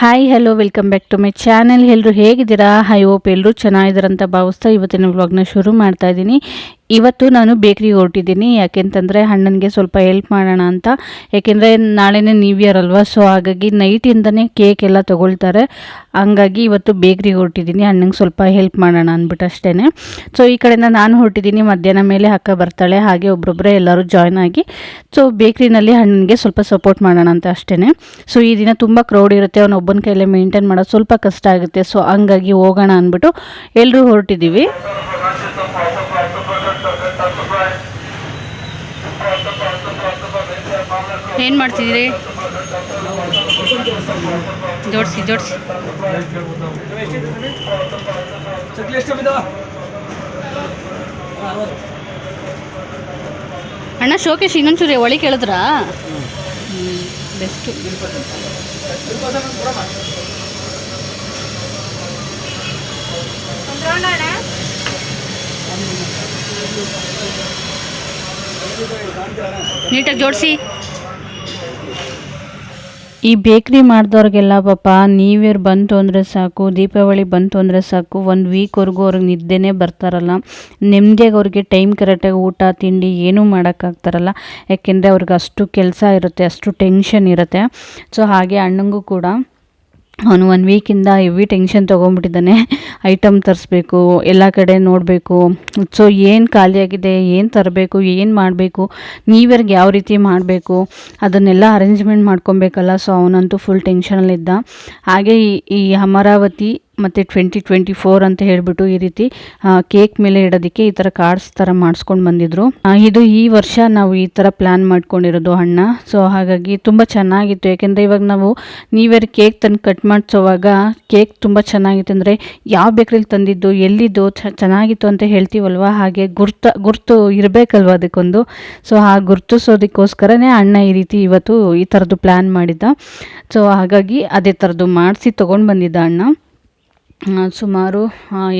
Hi hello welcome back to my channel ಎಲ್ಲರೂ ಹೇಗಿದ್ದೀರಾ? I ಓಪ್ ಎಲ್ಲರೂ ಚೆನ್ನಾಗಿದ್ದೀರಂತ ಭಾವಿಸ್ತಾ ಇವತ್ತಿನ ವ್ಲಾಗ್ನ ಶುರು ಮಾಡ್ತಾ ಇದ್ದೀನಿ. ಇವತ್ತು ನಾನು ಬೇಕ್ರಿಗೆ ಹೊರಟಿದ್ದೀನಿ, ಯಾಕೆಂತಂದರೆ ಅಣ್ಣನಿಗೆ ಸ್ವಲ್ಪ ಹೆಲ್ಪ್ ಮಾಡೋಣ ಅಂತ. ಯಾಕೆಂದರೆ ನಾಳೆನೇ ನ್ಯೂ ಇಯರ್ ಅಲ್ವಾ ಸೊ ಹಾಗಾಗಿ ನೈಟಿಂದನೇ ಕೇಕ್ ಎಲ್ಲ ತೊಗೊಳ್ತಾರೆ. ಹಂಗಾಗಿ ಇವತ್ತು ಬೇಕ್ರಿಗೆ ಹೊರಟಿದ್ದೀನಿ ಅಣ್ಣಂಗೆ ಸ್ವಲ್ಪ ಹೆಲ್ಪ್ ಮಾಡೋಣ ಅಂದ್ಬಿಟ್ಟು ಅಷ್ಟೇ ಸೊ ಈ ಕಡೆಯಿಂದ ನಾನು ಹೊರಟಿದ್ದೀನಿ, ಮಧ್ಯಾಹ್ನ ಮೇಲೆ ಅಕ್ಕ ಬರ್ತಾಳೆ, ಹಾಗೆ ಒಬ್ಬೊಬ್ಬರೇ ಎಲ್ಲರೂ ಜಾಯ್ನ್ ಆಗಿ. ಸೊ ಬೇಕ್ರಿನಲ್ಲಿ ಅಣ್ಣನಿಗೆ ಸ್ವಲ್ಪ ಸಪೋರ್ಟ್ ಮಾಡೋಣ ಅಂತ ಅಷ್ಟೇ ಸೊ ಈ ದಿನ ತುಂಬ ಕ್ರೌಡ್ ಇರುತ್ತೆ, ಅವನ ಒಬ್ಬನ ಕೈಯಲ್ಲೇ ಮೇಂಟೈನ್ ಮಾಡೋದು ಸ್ವಲ್ಪ ಕಷ್ಟ ಆಗುತ್ತೆ ಸೊ ಹಂಗಾಗಿ ಹೋಗೋಣ ಅಂದ್ಬಿಟ್ಟು ಎಲ್ಲರೂ ಹೊರಟಿದ್ದೀವಿ. ಏನು ಮಾಡ್ತಿದ್ದೀರಿ? ಜೋಡಿಸಿ ಜೋಡಿಸಿ. ಅಣ್ಣ ಶೋಕೇಶ್ ಇನ್ನೊಂಚೂರಿ ಒಳಿ ಕೇಳಿದ್ರಾ? ಬೆಸ್ಟು ನೀಟಾಗಿ ಜೋಡಿಸಿ. ಈ ಬೇಕ್ರಿ ಮಾಡಿದವ್ರಿಗೆಲ್ಲ ಪಾಪ ನ್ಯೂ ಇಯರ್ ಬಂತು ಅಂದರೆ ಸಾಕು, ದೀಪಾವಳಿ ಬಂತು ಅಂದರೆ ಸಾಕು, ಒಂದು ವೀಕ್ವರೆಗೂ ಅವ್ರಿಗೆ ನಿದ್ದೆನೇ ಬರ್ತಾರಲ್ಲ. ನೆಮ್ಮದಿಯಾಗಿ ಅವ್ರಿಗೆ ಟೈಮ್ ಕರೆಕ್ಟಾಗಿ ಊಟ, ತಿಂಡಿ ಏನೂ ಮಾಡೋಕ್ಕಾಗ್ತಾರಲ್ಲ ಯಾಕೆಂದರೆ ಅವ್ರಿಗೆ ಅಷ್ಟು ಕೆಲಸ ಇರುತ್ತೆ, ಅಷ್ಟು ಟೆನ್ಷನ್ ಇರುತ್ತೆ. ಸೊ ಹಾಗೆ ಅಣ್ಣಂಗೂ ಕೂಡ ಅವನು ಒನ್ ವೀಕಿಂದ ಹೆವಿ ಟೆನ್ಷನ್ ತೊಗೊಂಡ್ಬಿಟ್ಟಿದ್ದಾನೆ. ಐಟಮ್ ತರಿಸ್ಬೇಕು, ಎಲ್ಲ ಕಡೆ ನೋಡಬೇಕು. ಸೊ ಏನು ಖಾಲಿಯಾಗಿದೆ ಏನು ತರಬೇಕು, ಏನು ಮಾಡಬೇಕು ನೀವರ್ಗೆ ಯಾವ ರೀತಿ ಮಾಡಬೇಕು, ಅದನ್ನೆಲ್ಲ ಅರೇಂಜ್ಮೆಂಟ್ ಮಾಡ್ಕೊಬೇಕಲ್ಲ. ಸೊ ಅವನಂತೂ ಫುಲ್ ಟೆನ್ಷನಲ್ಲಿದ್ದ ಹಾಗೆ ಈ ಈ ಅಮರಾವತಿ ಮತ್ತು ಟ್ವೆಂಟಿ ಟ್ವೆಂಟಿ ಫೋರ್ ಅಂತ ಹೇಳಿಬಿಟ್ಟು ಈ ರೀತಿ ಕೇಕ್ ಮೇಲೆ ಇಡೋದಕ್ಕೆ ಈ ಥರ ಕಾರ್ಡ್ಸ್ ಥರ ಮಾಡಿಸ್ಕೊಂಡು ಬಂದಿದ್ರು. ಇದು ಈ ವರ್ಷ ನಾವು ಈ ಥರ ಪ್ಲ್ಯಾನ್ ಮಾಡ್ಕೊಂಡಿರೋದು ಅಣ್ಣ ಸೊ ಹಾಗಾಗಿ ತುಂಬ ಚೆನ್ನಾಗಿತ್ತು. ಯಾಕೆಂದರೆ ಇವಾಗ ನಾವು ನೀವೇ ಕೇಕ್ ತಂದು ಕಟ್ ಮಾಡಿಸೋವಾಗ ಕೇಕ್ ತುಂಬ ಚೆನ್ನಾಗಿತ್ತು. ಅಂದರೆ ಯಾವ ಬೇಕ್ರಿಲಿ ತಂದಿದ್ದು, ಎಲ್ಲಿದ್ದು ಚೆನ್ನಾಗಿತ್ತು ಅಂತ ಹೇಳ್ತೀವಲ್ವ? ಹಾಗೆ ಗುರ್ತ, ಗುರ್ತು ಇರಬೇಕಲ್ವ ಅದಕ್ಕೊಂದು? ಸೊ ಆ ಗುರ್ತಿಸೋದಕ್ಕೋಸ್ಕರನೇ ಅಣ್ಣ ಈ ರೀತಿ ಇವತ್ತು ಈ ಥರದ್ದು ಪ್ಲ್ಯಾನ್ ಮಾಡಿದ್ದ. ಸೊ ಹಾಗಾಗಿ ಅದೇ ಥರದ್ದು ಮಾಡಿಸಿ ತೊಗೊಂಡು ಬಂದಿದ್ದ ಅಣ್ಣ ಸುಮಾರು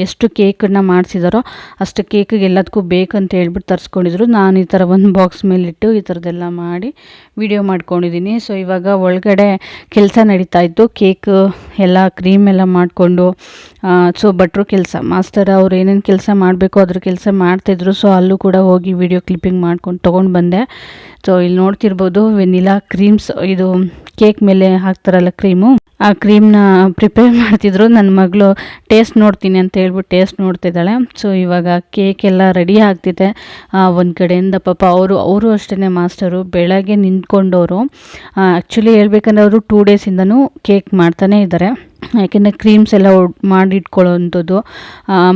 ಎಷ್ಟು ಕೇಕನ್ನು ಮಾಡಿಸಿದಾರೋ ಅಷ್ಟು ಕೇಕಿಗೆ ಎಲ್ಲದಕ್ಕೂ ಬೇಕಂತ ಹೇಳ್ಬಿಟ್ಟು ತರಿಸ್ಕೊಂಡಿದ್ರು. ನಾನು ಈ ಥರ ಒಂದು ಬಾಕ್ಸ್ ಮೇಲಿಟ್ಟು ಈ ಥರದ್ದೆಲ್ಲ ಮಾಡಿ ವಿಡಿಯೋ ಮಾಡ್ಕೊಂಡಿದ್ದೀನಿ ಸೊ ಇವಾಗ ಒಳಗಡೆ ಕೆಲಸ ನಡೀತಾ ಇತ್ತು. ಕೇಕ್ ಎಲ್ಲ ಕ್ರೀಮ್ ಎಲ್ಲ ಮಾಡಿಕೊಂಡು ಸೊ ಭಟ್ರು ಕೆಲಸ, ಮಾಸ್ಟರ್ ಅವ್ರು ಏನೇನು ಕೆಲಸ ಮಾಡಬೇಕು ಅದ್ರ ಕೆಲಸ ಮಾಡ್ತಿದ್ರು. ಸೊ ಅಲ್ಲೂ ಕೂಡ ಹೋಗಿ ವಿಡಿಯೋ ಕ್ಲಿಪ್ಪಿಂಗ್ ಮಾಡ್ಕೊಂಡು ತೊಗೊಂಡು ಬಂದೆ. ಸೊ ಇಲ್ಲಿ ನೋಡ್ತಿರ್ಬೋದು, ವೆನಿಲಾ ಕ್ರೀಮ್ಸ್, ಇದು ಕೇಕ್ ಮೇಲೆ ಹಾಕ್ತಾರಲ್ಲ ಕ್ರೀಮು ಆ ಕ್ರೀಮ್ನ ಪ್ರಿಪೇರ್ ಮಾಡ್ತಿದ್ರು. ನನ್ನ ಮಗಳು ಟೇಸ್ಟ್ ನೋಡ್ತೀನಿ ಅಂತ ಹೇಳ್ಬಿಟ್ಟು ಟೇಸ್ಟ್ ನೋಡ್ತಿದ್ದಾಳೆ. ಸೊ, ಇವಾಗ ಕೇಕ್ ಎಲ್ಲ ರೆಡಿ ಆಗ್ತಿದೆ. ಒಂದು ಕಡೆಯಿಂದ ಪಾಪ ಅವರು ಅವರು ಅಷ್ಟೇ ಮಾಸ್ಟರು. ಬೆಳಗ್ಗೆ ನಿಂತ್ಕೊಂಡವರು. ಆ್ಯಕ್ಚುಲಿ ಹೇಳ್ಬೇಕಂದ್ರೆ ಅವರು ಟೂ ಡೇಸಿಂದನೂ ಕೇಕ್ ಮಾಡ್ತಾನೇ ಇದ್ದಾರೆ ಯಾಕೆಂದರೆ ಕ್ರೀಮ್ಸ್ ಎಲ್ಲ ಒಡ್- ಮಾಡಿ ಇಟ್ಕೊಳ್ಳೋವಂಥದ್ದು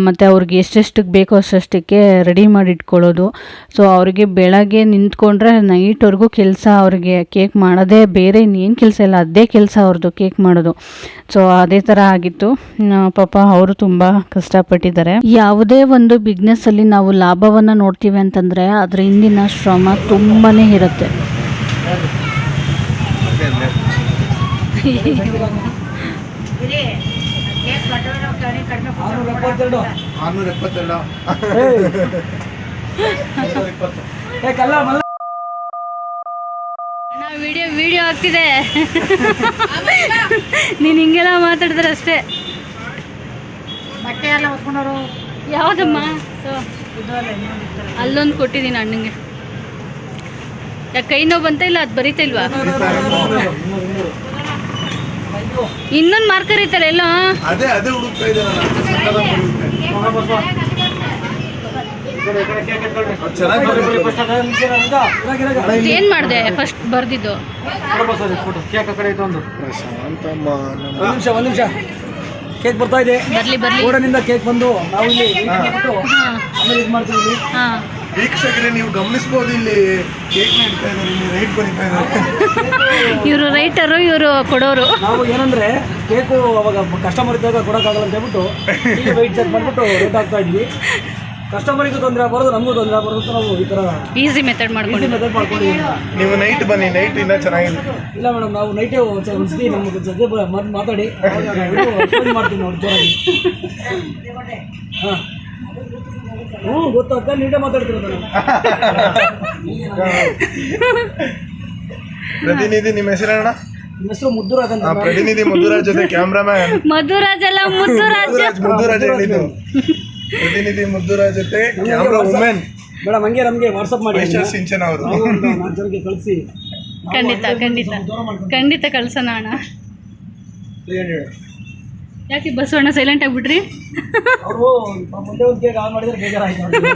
ಮತ್ತು ಅವ್ರಿಗೆ ಎಷ್ಟೆಷ್ಟಕ್ಕೆ ಬೇಕೋ ಅಷ್ಟಷ್ಟಕ್ಕೆ ರೆಡಿ ಮಾಡಿ ಇಟ್ಕೊಳ್ಳೋದು ಸೊ ಅವರಿಗೆ ಬೆಳಗ್ಗೆ ನಿಂತ್ಕೊಂಡ್ರೆ ನೈಟ್ವರೆಗೂ ಕೆಲಸ ಅವ್ರಿಗೆ ಕೇಕ್ ಮಾಡೋದೇ ಬೇರೆ ಇನ್ನೇನು ಕೆಲಸ ಇಲ್ಲ ಅದೇ ಕೆಲಸ ಅವ್ರದ್ದು ಕೇಕ್ ಮಾಡೋದು. ಸೊ ಅದೇ ಥರ ಆಗಿತ್ತು. ಪಾಪ ಅವರು ತುಂಬ ಕಷ್ಟಪಟ್ಟಿದ್ದಾರೆ. ಯಾವುದೇ ಒಂದು ಬಿಸ್ನೆಸ್ಸಲ್ಲಿ ನಾವು ಲಾಭವನ್ನು ನೋಡ್ತೀವಿ ಅಂತಂದರೆ ಅದರ ಹಿಂದಿನ ಶ್ರಮ ತುಂಬಾ ಇರುತ್ತೆ. ಆರ್ನೂರ ಎಪ್ಪತ್ತೆರಡು. ಕಲ್ಲ ಮಲ್ಲ. ವಿಡಿಯೋ ವಿಡಿಯೋ ಆಗ್ತಿದೆ ನೀನು ಹಿಂಗೆಲ್ಲ ಮಾತಾಡಿದ್ರೆ ಅಷ್ಟೇ. ಬಟ್ಟೆ ಎಲ್ಲ ಹೊತ್ಕೊಂಡವರು ಯಾವುದಮ್ಮ? ಅಲ್ಲೊಂದು ಕೊಟ್ಟಿದ್ದೀನಿ ಅಣ್ಣಂಗೆ. ಯಾಕೆ ಕೈ ನೋವು ಬಂತ ಇಲ್ಲ? ಅದು ಬರೀತಾ ಇಲ್ವಾ? ಇನ್ನೊಂದು ಮಾರ್ಕರ್ ಐತಲ್ಲ ಎಲ್ಲ? ಅದೇ ಅದೇ ಹುಡುಕ್ತಾ ಇದ್ದಾರೆ ಚೆನ್ನಾಗಿ ಏನು ಮಾಡಿದೆ? ಫಸ್ಟ್ ಬರ್ದಿದ್ದು. ಒಂದು. ನಿಮಿಷ ಒಂದು ನಿಮಿಷ. ಕೇಕ್ ಬರ್ತಾ ಇದೆ. ಬರ್ಲಿ ಬರ್ಲಿ. ಕೇಕ್ ಬಂದು ನಾವು ಇಲ್ಲಿ ಆಮೇಲೆ ಇದು ಮಾಡ್ತೀವಿ ಹಾಂ. ವೀಕ್ಷಕರೇ ನೀವು ಗಮನಿಸ್ಬೋದು ಇಲ್ಲಿ ಕೇಕ್ ನೀಡ್ತಾ ಇದ್ದಾರೆ ಇಲ್ಲಿ ರೈಟ್ ಬರೀತಾ ಇದ್ದಾರೆ. ಇವರು ರೈಟರು ಇವರು ಕೊಡೋರು. ನಾವು ಏನಂದ್ರೆ ಕೇಕು ಅವಾಗ ಕಸ್ಟಮರ್ ಇದ್ದಾಗ ಕೊಡೋಕ್ಕಾಗಲ್ಲ ಅಂತ ಹೇಳ್ಬಿಟ್ಟು ವೈಟ್ ವೆಯ್ಟ್ ಚೆಕ್ ಮಾಡಿಬಿಟ್ಟು ರೇಟ್ ಆಗ್ತಾ ಇದ್ವಿ. ಕಸ್ಟಮರಿಗೂ ತೊಂದರೆ ಆಗಬಾರ್ದು ನಮಗೂ ತೊಂದರೆ ಆಗಬಾರ್ದು ಅಂತ ನಾವು ಈ ಥರ ಈಸಿ ಮೆಥಡ್ ಈಸಿ ಮಾಡ್ಕೊಂಡು ಮೆಥಡ್ ಮಾಡ್ಕೊಂಡಿದ್ದೀವಿ. ನೀವು ನೈಟ್ ಬನ್ನಿ ನೈಟ್ ಇನ್ನೂ ಚೆನ್ನಾಗಿದೆ. ಇಲ್ಲ ಮೇಡಮ್ ನಾವು ನೈಟೇ ಒಂದ್ಸತಿ ನಮ್ಮ ಜೊತೆ ಮಾತಾಡಿ. ಮಾಡ್ತೀವಿ ನೋಡಿ ಜೋರಾಗಿ. ಹಾಂ. ಹ್ಞೂ ಗೊತ್ತಾಗ್ತ ನೀಟೇ ಮಾತಾಡ್ತಿರೋದು ನಾನು. ಪ್ರತಿನಿಧಿ ನಿಮ್ಮ ಹೆಸರಣ್ಣ ನಿಮ್ಮ ಹೆಸರು ಮುದ್ದುರಾಜ್ ಅಂತ ಆ ಪ್ರತಿನಿಧಿ ಜೊತೆ ಕ್ಯಾಮ್ರಾಮ್ಯಾನ್ ಮಧುರಾಜ್ ಅಲ್ಲ ಮುದ್ದುರಾಜ್. ಮುದ್ದುರಾಜ್ ಮುದ್ದುರಾಜ್ ಹೇಳಿದ್ದು ಪ್ರತಿನಿಧಿ ಮುದ್ದುರಾಜ್ ಜೊತೆ ಕ್ಯಾಮ್ರಾ ವುಮೆನ್ ಮೇಡಮ್ ಹಂಗೆ ನಮಗೆ ವಾಟ್ಸಪ್ ಮಾಡಿ. ಮೈಸ್ಟರ್ ಸಿಂಚನ ಅವರು. ನಾವು ಒಂದು ನಾಲ್ಕು ಜನಕ್ಕೆ ಕಳಿಸಿ. ಖಂಡಿತ ಖಂಡಿತ. ಖಂಡಿತ ಕಳ್ಸೋಣ ಅಣ್ಣ. ಯಾಕೆ ಬಸವಣ್ಣ ಸೈಲೆಂಟ್ ಆಗ್ಬಿಟ್ರಿ? ಅವರು ಮುಂದೆ ಒಂದು ಕೇಕ್ ಆನ್ ಮಾಡಿದ್ರೆ ಬೇಜಾರಾಯ್ತು ಅವ್ರಿಗೆ.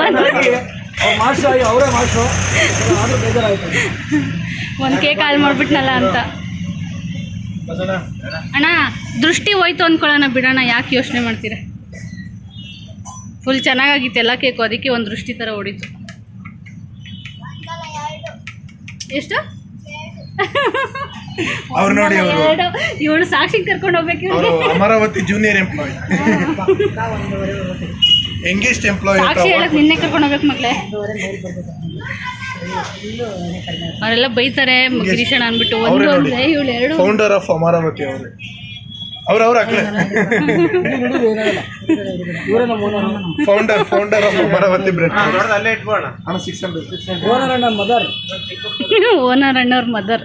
ಒಂದ್ ಅವ್ರು ಮಾಸ್ಟ್ರು ಆಗಿ ಅವರೇ ಮಾಸ್ಟ್ರು ಆದರೂ ಬೇಜಾರಾಯ್ತು. ಒಂದ್ ಕೇಕ್ ಹಾಳು ಮಾಡ್ಬಿಟ್ನಲ್ಲ ಅಂತ. ಅಣ್ಣ ದೃಷ್ಟಿ ಹೋಯ್ತು ಅಂದ್ಕೊಳ್ಳೋಣ ಬಿಡೋಣ ಯಾಕೆ ಯೋಚನೆ ಮಾಡ್ತೀರಾ? ಫುಲ್ ಚೆನ್ನಾಗಾಗಿತ್ತು ಎಲ್ಲ ಕೇಕು ಅದಕ್ಕೆ ಒಂದು ದೃಷ್ಟಿ ಥರ ಹೊಡಿತು ಎಷ್ಟು? ಅವ್ರು ನೋಡಿ ಅವರು ಇವಳು ಸಾಕ್ಷಿ ಕರ್ಕೊಂಡು ಹೋಗ್ಬೇಕು ಅವರು Amaravati junior employee youngest employee Sakshi ಹೇಳಕ್ ನಿನ್ನೆ ಕರ್ಕೊಂಡು ಹೋಗ್ಬೇಕು ಮಗಳೇ. ಅವರೆಲ್ಲ ಬೈತಾರೆ ಗಿರೀಶಣ್ಣ ಅನ್ಬಿಟ್ಟು ಒಂದು ಅವ್ರೇ ಅಂದ್ರೆ ಇವಳು ಎರಡು. ಫೌಂಡರ್ ಆಫ್ ಅಮರಾವತಿ ಅವರು. ಅವ್ರ ಅವ್ರ ಅಕ್ಕ ಇವರೇ ನಮ್ಮ founder founder of Amaravati bread ಅಲ್ಲೇ ಇಟ್ಬೋಣ ಅಣ್ಣ ಸಿಕ್ಸ್ ಹಂಡ್ರೆಡ್ ಓನರ್ ಅಣ್ಣ ಮದರ್ ಓನರ್ ಅಣ್ಣವ್ರ ಮದರ್.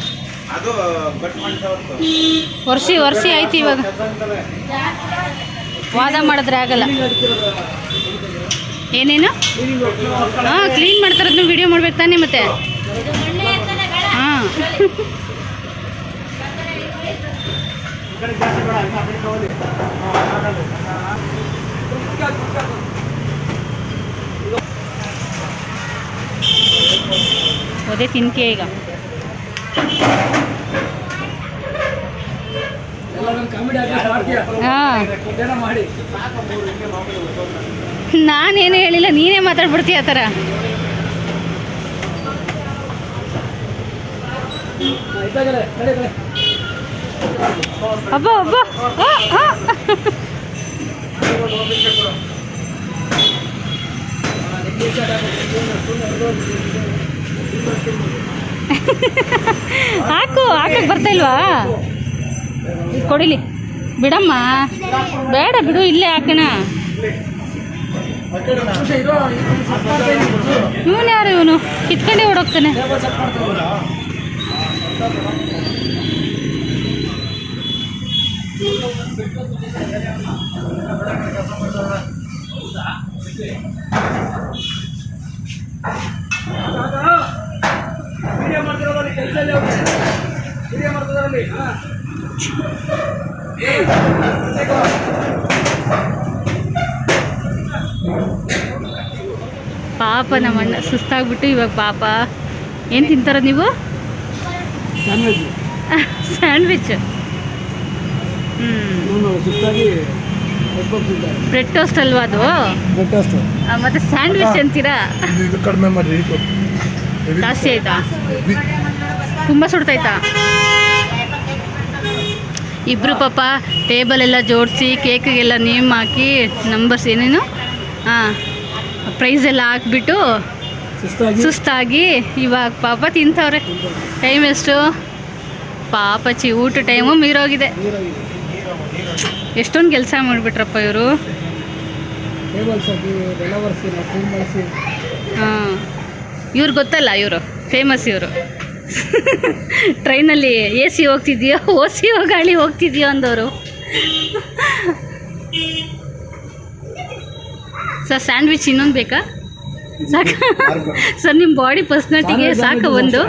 ವರ್ಷಿ ವರ್ಷಿ ಆಯ್ತು ಇವಾಗ. ವಾದ ಮಾಡಿದ್ರೆ ಆಗಲ್ಲ. ಏನೇನು? ಹಾಂ ಕ್ಲೀನ್ ಮಾಡ್ತಾರದ್ನು ವಿಡಿಯೋ ಮಾಡ್ಬೇಕು ತಾನೇ ಮತ್ತೆ? ಹಾಂ. ಅದೇ ತಿನ್ಕೆ ಈಗ. ನನ್ನ ಹೇಳಿಲ್ಲ ನೀನೇ ಮಾತಾಡ್ಬಿಡ್ತೀಯ ಆ ಥರ. ಅಬ್ಬ ಅಬ್ಬ. ಹಾಕು, ಹಾಕಕ್ ಬರ್ತಾ ಇಲ್ವಾ? ಕೊಡಿಲಿ. ಬಿಡಮ್ಮ. ಬೇಡ ಬಿಡು, ಇಲ್ಲೇ ಹಾಕೋಣ. ಇವನ್ ಯಾರು ಇವನು? ಕಿತ್ಕೊಂಡೇ ಓಡೋಗ್ತಾನೆ. ಟೇಬಲ್ ಸೆಟ್ ಮಾಡ್ತಾರೆ ವಿಡಿಯೋ ಮಾಡ್ತಿರೋದ್ರಲ್ಲಿ ಕೆಲಸ ಇಲ್ಲ ವಿಡಿಯೋ ಮಾಡ್ತಿರೋದ್ರಲ್ಲಿ ಹಾಂ ಪಾಪ ನಮ್ಮಣ್ಣ ಸುಸ್ತಾಗ್ಬಿಟ್ಟು ಇವಾಗ ಪಾಪ. ಏನು ತಿಂತಾರ ನೀವು? ಸ್ಯಾಂಡ್ವಿಚ್ ಬ್ರೆಡ್ ಟೋಸ್ಟ್ ಅಲ್ವಾ ಅದು? ಬ್ರೆಡ್ ಟೋಸ್ಟ್ ಮತ್ತೆ ಸ್ಯಾಂಡ್ವಿಚ್ ಅಂತೀರಾ? ಕಡಿಮೆ ಮಾಡಿ ಜಾಸ್ತಿ ಆಯ್ತಾ? ತುಂಬ ಸುಡ್ತೈತಾ ಇಬ್ರು ಪಾಪ ಟೇಬಲ್ ಎಲ್ಲ ಜೋಡಿಸಿ ಕೇಕಿಗೆಲ್ಲ ನೇಮ್ ಹಾಕಿ ನಂಬರ್ಸ್ ಏನೇನು? ಹಾಂ ಪ್ರೈಸ್ ಎಲ್ಲ ಹಾಕ್ಬಿಟ್ಟು ಸುಸ್ತಾಗಿ. ಇವಾಗ ಪಾಪ ತಿಂತವ್ರೆ. ಟೈಮ್ ಎಷ್ಟು? ಪಾಪ ಚಿ ಊಟ ಟೈಮು ಮೀರೋಗಿದೆ. ಎಷ್ಟೊಂದು ಕೆಲಸ ಮಾಡಿಬಿಟ್ರಪ್ಪ ಇವರು. ಹಾಂ. ಇವ್ರು ಗೊತ್ತಲ್ಲ ಇವರು ಫೇಮಸ್ ಇವರು. ಟ್ರೈನಲ್ಲಿ ಎ ಸಿ ಹೋಗ್ತಿದ್ಯೋ? ಓ ಸಿ ಗಾಳಿ ಹೋಗ್ತಿದ್ಯೋ ಅಂದವರು? ಸರ್ ಸ್ಯಾಂಡ್ವಿಚ್ ಇನ್ನೊಂದು ಬೇಕಾ? ಸಾಕು. ಸರ್ ನಿಮ್ಮ ಬಾಡಿ ಪರ್ಸ್ನಾಲಿಟಿಗೆ ಸಾಕು ಒಂದು.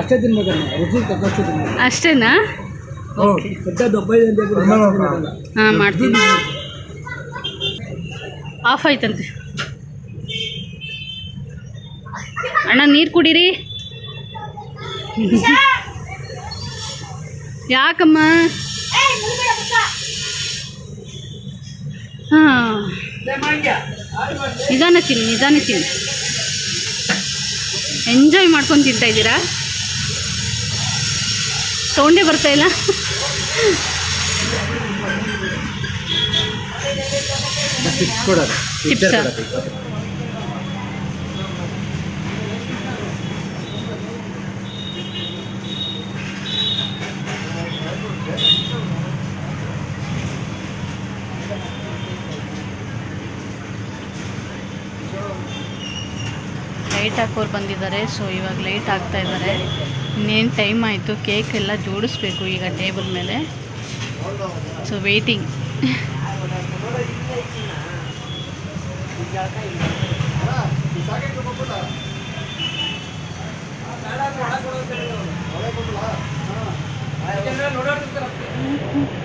ಅಷ್ಟೇನಾ? ಓಕೆ ಹಾಂ ಮಾಡ್ತೀನಿ. ಆಫ್ ಆಯ್ತಂತೆ. ಅಣ್ಣ ನೀರು ಕುಡೀರಿ. ಯಾಕಮ್ಮ? ಹಾಂ. ನಿಧಾನ ತಿನ್ನಿ ನಿಧಾನ ತಿನ್ನಿ. ಎಂಜಾಯ್ ಮಾಡ್ಕೊಂಡು ತಿಂತಾ ಇದ್ದೀರಾ? ಸೌಂಡೇ ಬರ್ತಾ ಇಲ್ಲ. ಚಿಪ್ಸ್ ಲೈಟ್ ಹಾಕೋರು ಬಂದಿದ್ದಾರೆ ಸೊ ಇವಾಗ ಲೈಟ್ ಹಾಕ್ತಾ ಇದ್ದಾರೆ. ಇನ್ನೇನು ಟೈಮ್ ಆಯಿತು ಕೇಕ್ ಎಲ್ಲ ಜೋಡಿಸ್ಬೇಕು ಈಗ ಟೇಬಲ್ ಮೇಲೆ. So waiting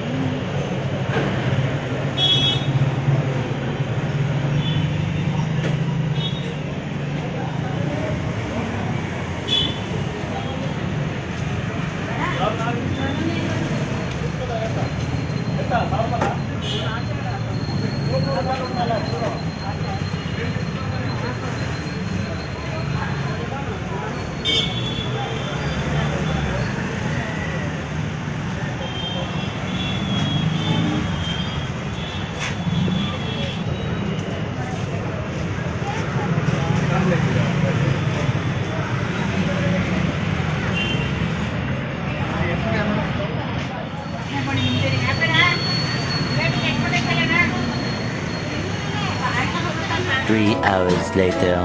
three hours later.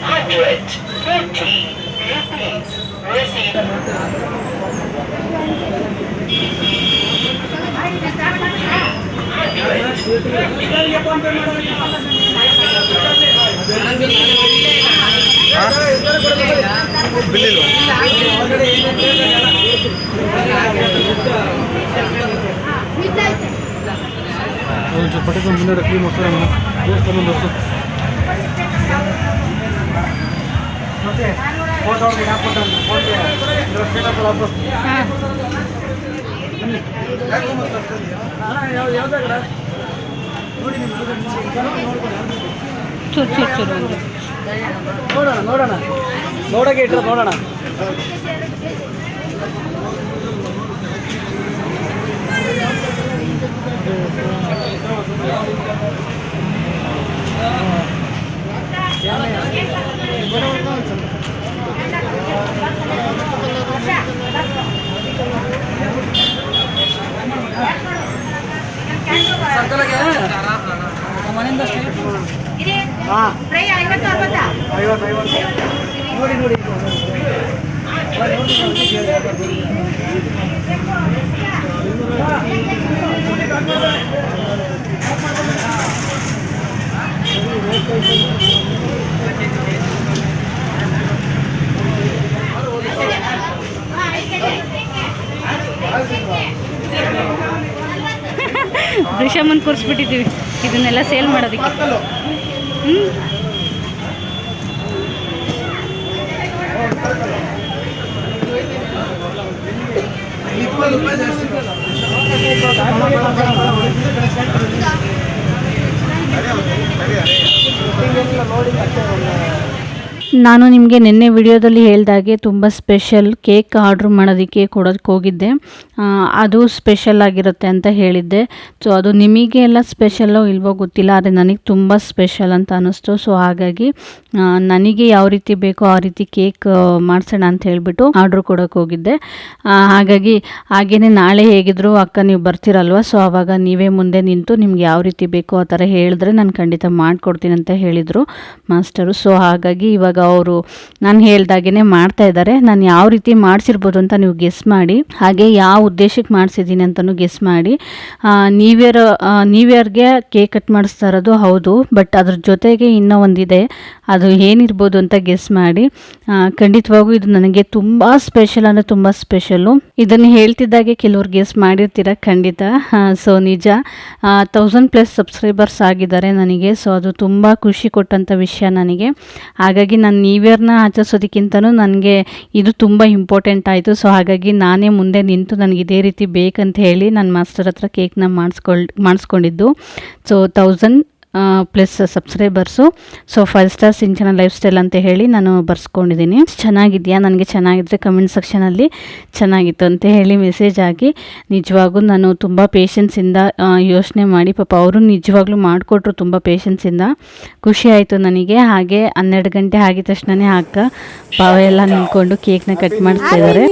Hundred forty rupees received. ಬಿಲ್ಲಿಲ್ವಾ ಪಟಾಕಿ ಮುಂದೆ ಕ್ಲೀನ್ ಮಾಡ್ತಾರೆ ನಮ್ಮ ದೋಸ್ತ ನಮ್ಮ ದೋಸ್ತ ಮತ್ತೆ ಫೋಟೋ ಹಾಕ್ಬಿಟ್ಟು ಫೋನ್ ಪೇ ಯಾವ್ದಾಗ ನೋಡಿ ನಿಮ್ಮ ನೋಡ್ಕೊಂಡು ಚೂರು ಚೂರು ಚೂರು ನೋಡೋಣ ನೋಡೋಣ. ನೋಡೋಕೆ ಇಟ್ಟರೆ ನೋಡೋಣ ಸರ್ಕಲ್ಗೆ ಮನೆಯಿಂದ ಹಾಂ. ಐವತ್ತು ಐವತ್ತು ನೋಡಿ ನೋಡಿ. ಋಷಮನ್ ಕೂರಿಸ್ಬಿಟ್ಟಿದ್ದೀವಿ. ಇದನ್ನೆಲ್ಲ ಸೇಲ್ ಮಾಡೋದಕ್ಕೆ. ನಾನು ನಿಮಗೆ ನಿನ್ನೆ ವಿಡಿಯೋದಲ್ಲಿ ಹೇಳಿದಾಗೆ ತುಂಬ ಸ್ಪೆಷಲ್ ಕೇಕ್ ಆರ್ಡ್ರ್ ಮಾಡೋದಕ್ಕೆ ಕೊಡೋದಕ್ಕೆ ಹೋಗಿದ್ದೆ. ಅದು ಸ್ಪೆಷಲ್ ಆಗಿರುತ್ತೆ ಅಂತ ಹೇಳಿದ್ದೆ. ಸೊ ಅದು ನಿಮಗೆ ಎಲ್ಲ ಸ್ಪೆಷಲ್ಲೋ ಇಲ್ವೋ ಗೊತ್ತಿಲ್ಲ, ಆದರೆ ನನಗೆ ತುಂಬ ಸ್ಪೆಷಲ್ ಅಂತ ಅನ್ನಿಸ್ತು. ಸೊ ಹಾಗಾಗಿ ನನಗೆ ಯಾವ ರೀತಿ ಬೇಕೋ ಆ ರೀತಿ ಕೇಕ್ ಮಾಡಿಸೋಣ ಅಂತ ಹೇಳಿಬಿಟ್ಟು ಆರ್ಡ್ರ್ ಕೊಡೋಕೆ ಹೋಗಿದ್ದೆ. ಹಾಗಾಗಿ ಹಾಗೇ ನಾಳೆ ಹೇಗಿದ್ರು ಅಕ್ಕ ನೀವು ಬರ್ತೀರಲ್ವ? ಸೊ ಆವಾಗ ನೀವೇ ಮುಂದೆ ನಿಂತು ನಿಮ್ಗೆ ಯಾವ ರೀತಿ ಬೇಕೋ ಆ ಥರ ಹೇಳಿದ್ರೆ ನಾನು ಖಂಡಿತ ಮಾಡಿಕೊಡ್ತೀನಿ ಅಂತ ಹೇಳಿದರು ಮಾಸ್ಟರು. ಸೊ ಹಾಗಾಗಿ ಇವಾಗ ಅವರು ನಾನು ಹೇಳ್ದಾಗೇ ಮಾಡ್ತಾ ಇದ್ದಾರೆ. ನಾನು ಯಾವ ರೀತಿ ಮಾಡಿಸಿರ್ಬೋದು ಅಂತ ನೀವು ಗೆಸ್ ಮಾಡಿ. ಹಾಗೆ ಯಾವ ಉದ್ದೇಶಕ್ಕೆ ಮಾಡಿಸಿದ್ದೀನಿ ಅಂತಲೂ ಗೆಸ್ ಮಾಡಿ. ನ್ಯೂ ಇಯರ್ ನ್ಯೂ ಇಯರ್ಗೆ ಕೇಕ್ ಕಟ್ ಮಾಡಿಸ್ತಾ ಇರೋದು ಹೌದು ಬಟ್ ಅದ್ರ ಜೊತೆಗೆ ಇನ್ನೂ ಒಂದಿದೆ. ಅದು ಏನಿರ್ಬೋದು ಅಂತ ಗೆಸ್ ಮಾಡಿ. ಖಂಡಿತವಾಗೂ ಇದು ನನಗೆ ತುಂಬ ಸ್ಪೆಷಲ್ ಅಂದರೆ ತುಂಬ ಸ್ಪೆಷಲು ಇದನ್ನು ಹೇಳ್ತಿದ್ದಾಗೆ ಕೆಲವ್ರು ಗೆಸ್ ಮಾಡಿರ್ತೀರ? ಖಂಡಿತ. ಸೊ ನಿಜ. ತೌಸಂಡ್ ಪ್ಲಸ್ ಸಬ್ಸ್ಕ್ರೈಬರ್ಸ್ ಆಗಿದ್ದಾರೆ ನನಗೆ ಸೊ ಅದು ತುಂಬ ಖುಷಿ ಕೊಟ್ಟಂಥ ವಿಷಯ ನನಗೆ. ಹಾಗಾಗಿ ನಾನು ನ್ಯೂ ಇಯರ್ನ ಆಚರಿಸೋದಕ್ಕಿಂತನೂ ನನಗೆ ಇದು ತುಂಬ ಇಂಪಾರ್ಟೆಂಟ್ ಆಯಿತು. ಸೊ ಹಾಗಾಗಿ ನಾನೇ ಮುಂದೆ ನಿಂತು ನನಗೆ ಇದೇ ರೀತಿ ಬೇಕಂತ ಹೇಳಿ ನನ್ನ ಮಾಸ್ಟರ್ ಹತ್ರ ಕೇಕ್ನ ಮಾಡಿಸ್ಕೊಳ್ ಮಾಡಿಸ್ಕೊಂಡಿದ್ದು. So thousand plus subscribers so five star Sinchana life style ಅಂತ ಹೇಳಿ ನಾನು ಬರ್ಸ್ಕೊಂಡಿದ್ದೀನಿ. ಚೆನ್ನಾಗಿದೆಯಾ? ನನಗೆ ಚೆನ್ನಾಗಿದ್ದರೆ ಕಮೆಂಟ್ ಸೆಕ್ಷನಲ್ಲಿ ಚೆನ್ನಾಗಿತ್ತು ಅಂತ ಹೇಳಿ ಮೆಸೇಜ್ ಆಗಿ ನಿಜವಾಗೂ ನಾನು ತುಂಬ ಪೇಷನ್ಸಿಂದ ಯೋಚನೆ ಮಾಡಿ ಪಾಪ ಅವರು ನಿಜವಾಗ್ಲೂ ಮಾಡಿಕೊಟ್ರು ತುಂಬ ಪೇಷನ್ಸಿಂದ ಖುಷಿ ಆಯಿತು ನನಗೆ. ಹಾಗೆ ಹನ್ನೆರಡು ಗಂಟೆ ಆಗಿದ ತಕ್ಷಣವೇ ಅಕ್ಕ ಪಾವ ಎಲ್ಲ ನಿಂತ್ಕೊಂಡು ಕೇಕ್ನ ಕಟ್ ಮಾಡಿಸ್ತಾ ಇದ್ದಾರೆ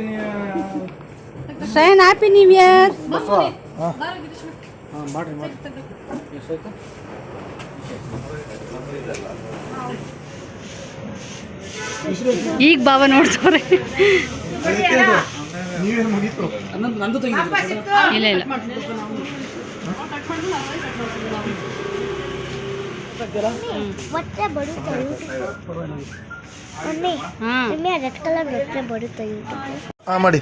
new year shine happy new year ಮಾಡಿ ಈಗ ಬಾವ ನೋಡ್ತವ್ರೆ. ಇಲ್ಲ ಇಲ್ಲ. ಬಟ್ಟೆ ರೆಡ್ ಕಲರ್ ಬರುತ್ತೆ ಹಾಂ ಮಾಡಿ.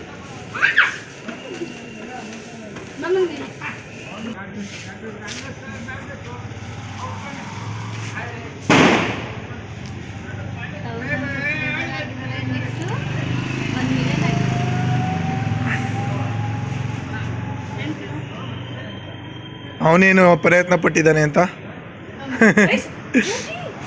ಅವನೇನು ಪ್ರಯತ್ನ ಪಟ್ಟಿದ್ದಾನೆ ಅಂತ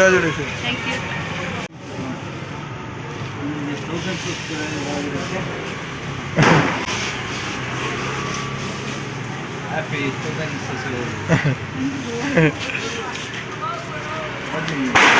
congratulations. Thank you. Happy students. what do you mean?